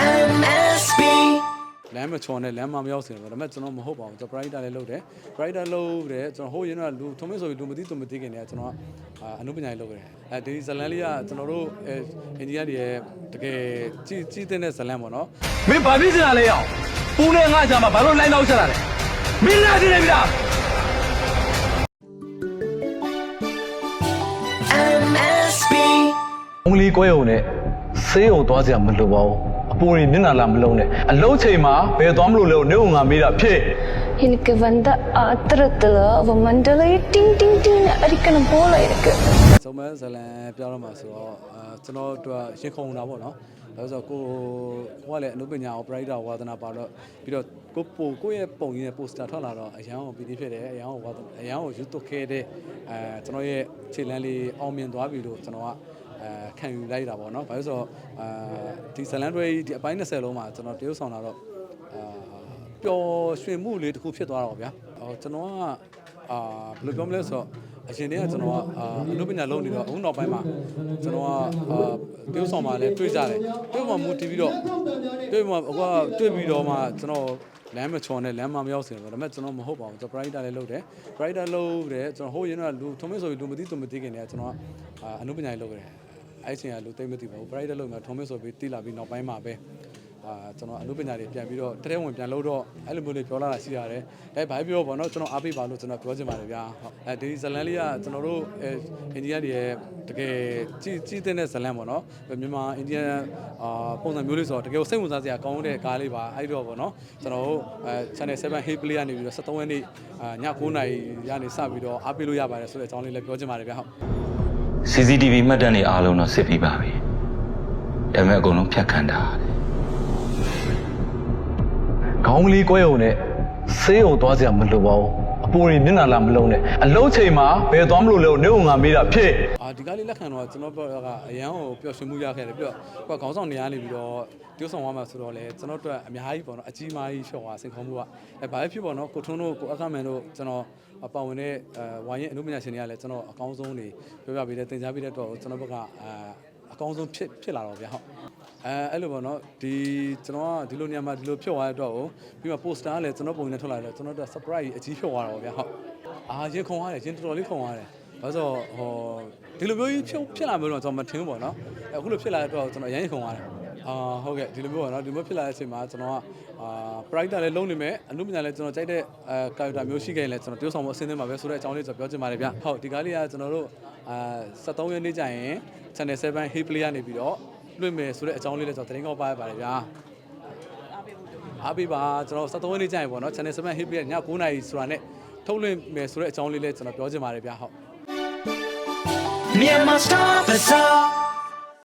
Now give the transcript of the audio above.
MSB လမ်းမချော်နဲ့လမ်းမမရောက်စင်တော့ဒါပေမဲ့ကျွန်တော်မဟုတ်ပါဘူးကျွန်တော် writer လည်းလုပ်တယ် writer လုပ်တယ်ကျွန်တော်ဟိုးရင်တော့လူထုံးမဆိုပြီးလူမသိသူမသိခင်နေကကျွန်တော်အာအနုပညာရေးလုပ်ခဲ့တယ်အဲဒီဇလန်လေးကကျွန်တော်တို့အဲအင်ဂျင်နီယာတွေရဲ့တကယ်ကြီးကြီးတဲ့ဇလန်ပေါ့နော်မင်းဘာဖြစ်စရာလဲအောင်ပူနဲ့ငါ့ကြားမှာဘာလို့လိုက်နောက်ချက်လာလဲမင်းလာကြည့်နေပြီလား MSB အုံးလေးကွဲုံနဲ့ဆေးုံသွားစရာမလိုပါဘူး အပူရီမျက်နှာလာမလုံးနဲ့အလုံးချိန်မှာဘယ်သွားမလို့လဲကိုနေုံငါမေးတာဖြစ် எனக்கு வந்த ஆத்திரத்துல அவ மண்டலையே டிங் டிங் டிங் அடிக்கணும் போல இருக்கு စုံမဇလန်ပြောတော့မှာဆိုတော့အာကျွန်တော်တို့ကရင်ခုန်တာပေါ့နော်ဒါဆိုတော့ကိုဟိုကလည်းအနုပညာ operator ဝါသနာပါတော့ပြီးတော့ကိုပိုကိုယ့်ရဲ့ပုံရင်းနဲ့ poster ထွက်လာတော့အရန်ကိုပီတိဖြစ်တယ်အရန်ကိုဝါသအရန်ကိုယူသွခဲ့တဲ့အဲကျွန်တော်ရဲ့ခြေလမ်းလေးအောင်မြင်သွားပြီလို့ကျွန်တော်က အဲခံယူလိုက်တာပေါ့နော်ဘာလို့ဆိုတော့အာဒီဇလန်တွေဒီအပိုင်း20လုံးမှာကျွန်တော်တရုပ်ဆောင်လာတော့အာပျော်ရွှင်မှုလေးတစ်ခုဖြစ်သွားတော့ဗျာဟိုကျွန်တော်ကအာဘယ်လိုပြောမလဲဆိုတော့အရင်တည်းကကျွန်တော်ကအာအနုပညာလုပ်နေတော့အခုနောက်ပိုင်းမှာကျွန်တော်ကအာတရုပ်ဆောင်မှာလည်းတွေ့ကြတယ်တွေ့မှမူတည်ပြီးတော့တွေ့မှအခုကတွေ့ပြီးတော့မှကျွန်တော်လမ်းမချော်နဲ့လမ်းမမရောက်စင်တော့ဒါပေမဲ့ကျွန်တော်မဟုတ်ပါဘူးကျွန်တော် writer လည်းလုပ်တယ် writer လုပ်တယ်ကျွန်တော်ဟိုရင်တော့လူထုံးမဆိုပြီးလူမသိသူမသိခင်တည်းကကျွန်တော်အာအနုပညာရေးလုပ်ခဲ့တယ် အဲ့ချိန်ကလူသိမသိပါဘူး writer လုပ်မှာထုံးမဆိုပြီးတိလာပြီးနောက်ပိုင်းမှာပဲအာကျွန်တော်အနုပညာတွေပြန်ပြီးတော့တထဲဝင်ပြန်လို့တော့အဲ့လိုမျိုးလေးပြောလာတာရှိရတယ်။ဒါဘာပြောပေါ့နော်ကျွန်တော်အားပေးပါလို့ကျွန်တော်ပြောချင်ပါတယ်ဗျာ။ဟုတ်အဲဒီဇလန်လေးကကျွန်တော်တို့အဲအိန္ဒိယတွေရဲ့တကယ်ကြီးကြီးတဲ့ဇလန်ပေါ့နော်။မြန်မာအိန္ဒိယအာပုံစံမျိုးလေးဆိုတော့တကယ်စိတ်ဝင်စားစရာကောင်းတဲ့ကားလေးပါအဲ့တော့ပေါ့နော်။ကျွန်တော်တို့အဲ channel 7 hey play ကနေပြီးတော့73ရက်နေ့အာည9:00နာရီရနေစပြီးတော့အားပေးလို့ရပါတယ်ဆိုတဲ့အကြောင်းလေးလည်းပြောချင်ပါတယ်ဗျာဟုတ် CCTV မှတ်တမ်းတွေအားလုံးတော့စစ်ပြီးပါပြီဒါပေမဲ့အကုန်လုံးဖြတ်ခံတာတယ်ခေါင်းလေးကွဲုံနဲ့ဆေးုံသွားစရာမလိုပါဘူးအ ပူရီမျက်နှာလာမလုံးနဲ့အလုံးချိန်မှာဘယ်သွားမလို့လဲကိုနေုံငါမေးတာဖြစ်အာဒီကားလေးလက်ခံတော့ကျွန်တော်ပြောတာကအရန်ကိုပျော်ရွှင်မှုရခဲ့တယ်ပြီးတော့ကိုကခေါင်းဆောင်နေရနေပြီးတော့တိုးဆောင်သွားမှာဆိုတော့လေကျွန်တော်တို့အများကြီးပေါ့နော်အကြီးမားကြီးဖြော်သွားစင်ခေါ်မှုကအဲဘာပဲဖြစ်ပေါ့နော်ကိုထွန်းတို့ကိုအခမန်တို့ကျွန်တော်ပါဝင်တဲ့အဲဝိုင်းရဲ့အနုပညာရှင်တွေကလည်းကျွန်တော်အကောင်းဆုံးနေပြောပြပေးတဲ့တင် जा ပေးတဲ့တော့ကျွန်တော်ဘက်ကအာအကောင်းဆုံးဖြစ်ဖြစ်လာတော့ဗျာဟုတ် အဲအဲ့လိုပေါ့နော်ဒီကျွန်တော်ကဒီလိုနေရာမှာဒီလိုဖြော်သွားတဲ့တော့ပြီးမှ poster ကလည်းကျွန်တော်ပုံနဲ့ထွက်လာတယ်ကျွန်တော်တို့ surprise အကြီးဖြော်သွားတော့ဗျာဟုတ်အာရင်ခုန်ရတယ်ရင်တော်တော်လေးခုန်ရတယ်ဘာလို့ဆိုဟိုဒီလိုမျိုးကြီးဖြစ်ဖြစ်လာမျိုးတော့ကျွန်တော်မထင်ဘူးပေါ့နော်အခုလိုဖြစ်လာတဲ့အတွက်ကျွန်တော်အရင်ခုံရတယ်အာဟုတ်ကဲ့ဒီလိုမျိုးပေါ့နော်ဒီမျိုးဖြစ်လာတဲ့အချိန်မှာကျွန်တော်ကအာ pride လည်းလုံးနေမယ်အမှုပညာလည်းကျွန်တော်ကြိုက်တဲ့အဲ character မျိုးရှိခဲ့ရင်လည်းကျွန်တော်တိုးဆောင်ဖို့အဆင်သင့်ပါပဲဆိုတဲ့အကြောင်းလေးကျွန်တော်ပြောချင်ပါတယ်ဗျဟုတ်ဒီကားလေးကကျွန်တော်တို့အာ73ရက်နေ့ကျရင် channel 7 hey play ကနေပြီးတော့ လွှင့်မယ်ဆိုတဲ့အကြောင်းလေးလည်းကျွန်တော်သတင်းကောက်ပါရပါတယ်ဗျာအားပေးပါကျွန်တော်73ရက်နေ့ကျရင်ပေါ့နော် channel 7 hey play ည9:00နာရီဆိုတာနဲ့ထုတ်လွှင့်မယ်ဆိုတဲ့အကြောင်းလေးလည်းကျွန်တော်ပြောချင်ပါတယ်ဗျာဟုတ် Myanmar Star Bazaar